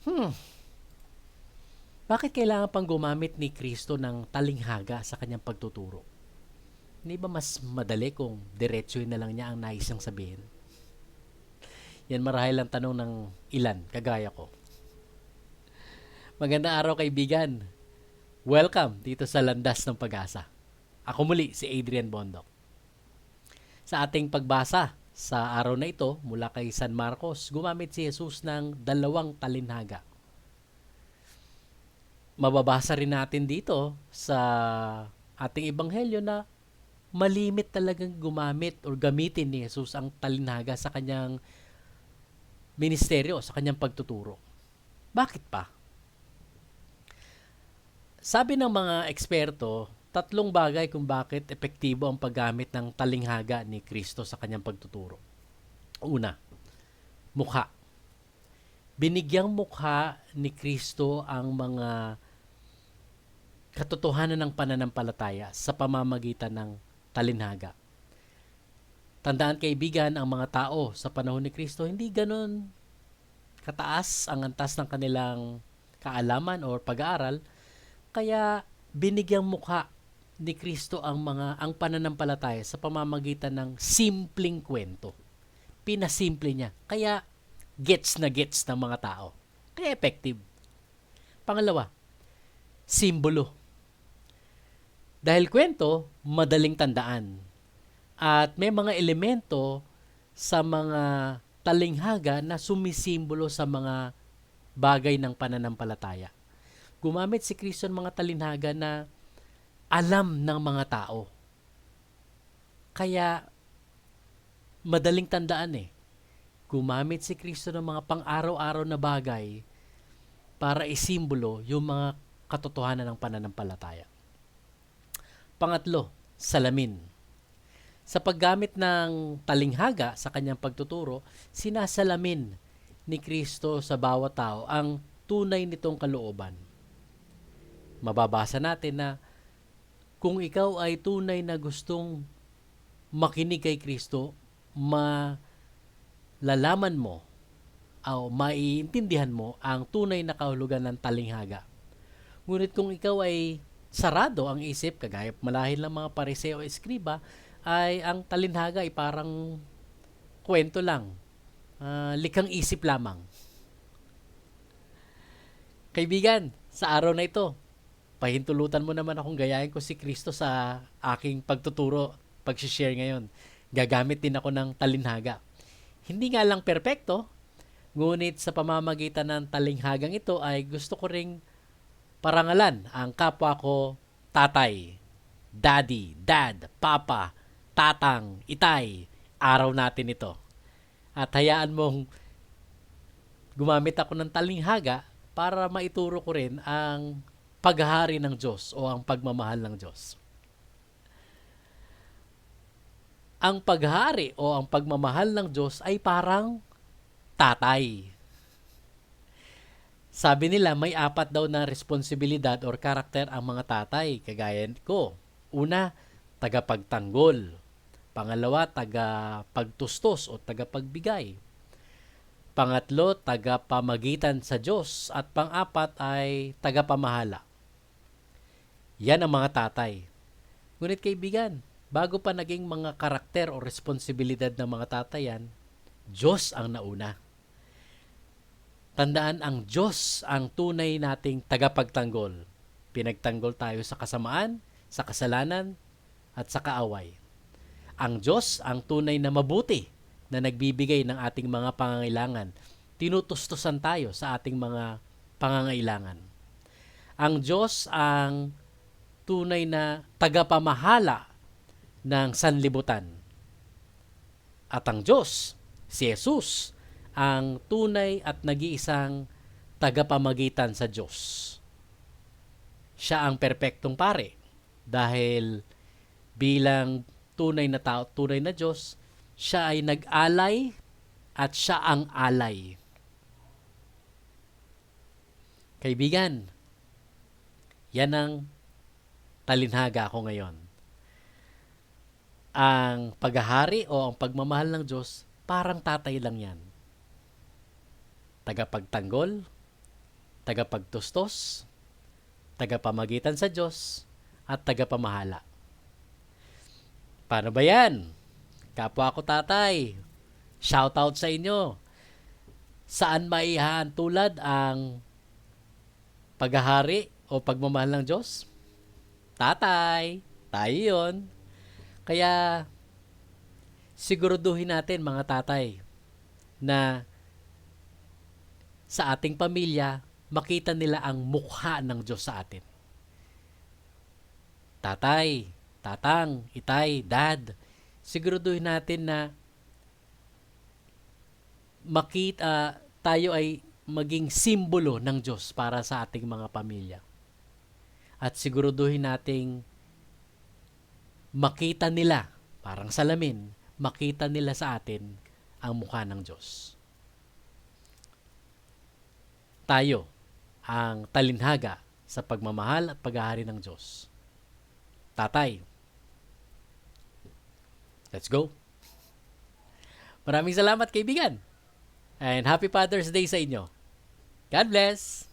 Hmm. Bakit kailangan pang gumamit ni Kristo ng talinghaga sa kanyang pagtuturo? Hindi ba mas madali kung diretsuhin na lang niya ang nais niyang sabihin? Yan marahil ang tanong ng ilan, kagaya ko. Magandang araw kaibigan. Welcome dito sa Landas ng Pag-asa. Ako muli si Adrian Bondok. Sa ating pagbasa sa araw na ito mula kay San Marcos, gumamit si Jesus ng dalawang talinhaga. Mababasa rin natin dito sa ating ebanghelyo na malimit talagang gumamit or gamitin ni Jesus ang talinhaga sa kanyang ministeryo, sa kanyang pagtuturo. Bakit pa? Sabi ng mga eksperto, tatlong bagay kung bakit epektibo ang paggamit ng talinghaga ni Kristo sa kanyang pagtuturo. Una, mukha. Binigyang mukha ni Kristo ang mga katotohanan ng pananampalataya sa pamamagitan ng talinhaga. Tandaan kaibigan, ang mga tao sa panahon ni Kristo, hindi ganun kataas ang antas ng kanilang kaalaman o pag-aaral, kaya binigyang mukha ni Kristo ang mga ang pananampalataya sa pamamagitan ng simpleng kwento. Pinasimple niya. Kaya gets na gets ng mga tao. Kaya effective. Pangalawa, simbolo. Dahil kwento, madaling tandaan. At may mga elemento sa mga talinghaga na sumisimbolo sa mga bagay ng pananampalataya gumamit si Kristo ng mga talinhaga na alam ng mga tao. Kaya, madaling tandaan eh. Gumamit si Kristo ng mga pang-araw-araw na bagay para isimbolo yung mga katotohanan ng pananampalataya. Pangatlo, salamin. Sa paggamit ng talinghaga sa kanyang pagtuturo, sinasalamin ni Kristo sa bawat tao ang tunay nitong kalooban mababasa natin na kung ikaw ay tunay na gustong makinig kay Kristo, malalaman mo o maiintindihan mo ang tunay na kahulugan ng talinghaga. Ngunit kung ikaw ay sarado ang isip, kagaya malahil ng mga pariseo o eskriba, ay ang talinhaga ay parang kwento lang, uh, likhang isip lamang. Kaibigan, sa araw na ito, pahintulutan mo naman akong gayahin ko si Kristo sa aking pagtuturo, pag-share ngayon. Gagamit din ako ng talinhaga. Hindi nga lang perpekto, ngunit sa pamamagitan ng talinghagang ito ay gusto ko ring parangalan ang kapwa ko tatay, daddy, dad, papa, tatang, itay, araw natin ito. At hayaan mong gumamit ako ng talinghaga para maituro ko rin ang paghahari ng Diyos o ang pagmamahal ng Diyos. Ang paghahari o ang pagmamahal ng Diyos ay parang tatay. Sabi nila may apat daw na responsibilidad or karakter ang mga tatay, kagaya ko. Una, tagapagtanggol. Pangalawa, tagapagtustos o tagapagbigay. Pangatlo, tagapamagitan sa Diyos. At pangapat ay tagapamahala. Yan ang mga tatay. Ngunit kaibigan, bago pa naging mga karakter o responsibilidad ng mga tatayan, Diyos ang nauna. Tandaan ang Diyos ang tunay nating tagapagtanggol. Pinagtanggol tayo sa kasamaan, sa kasalanan, at sa kaaway. Ang Diyos ang tunay na mabuti na nagbibigay ng ating mga pangangailangan. Tinutustusan tayo sa ating mga pangangailangan. Ang Diyos ang tunay na tagapamahala ng sanlibutan. At ang Diyos, si Jesus, ang tunay at nag-iisang tagapamagitan sa Diyos. Siya ang perpektong pare dahil bilang tunay na tao, tunay na Diyos, siya ay nag-alay at siya ang alay. Kaibigan, yan ang talinhaga ako ngayon. Ang paghahari o ang pagmamahal ng Diyos, parang tatay lang yan. Tagapagtanggol, tagapagtustos, tagapamagitan sa Diyos, at tagapamahala. Paano ba yan? Kapwa ko tatay, shout out sa inyo. Saan maihaan tulad ang paghahari o pagmamahal ng Diyos? Tatay, tayo yun. Kaya, siguraduhin natin mga tatay na sa ating pamilya, makita nila ang mukha ng Diyos sa atin. Tatay, tatang, itay, dad, siguraduhin natin na makita tayo ay maging simbolo ng Diyos para sa ating mga pamilya. At siguraduhin nating makita nila, parang salamin, makita nila sa atin ang mukha ng Diyos. Tayo ang talinhaga sa pagmamahal at paghahari ng Diyos. Tatay, let's go! Maraming salamat kaibigan! And happy Father's Day sa inyo. God bless!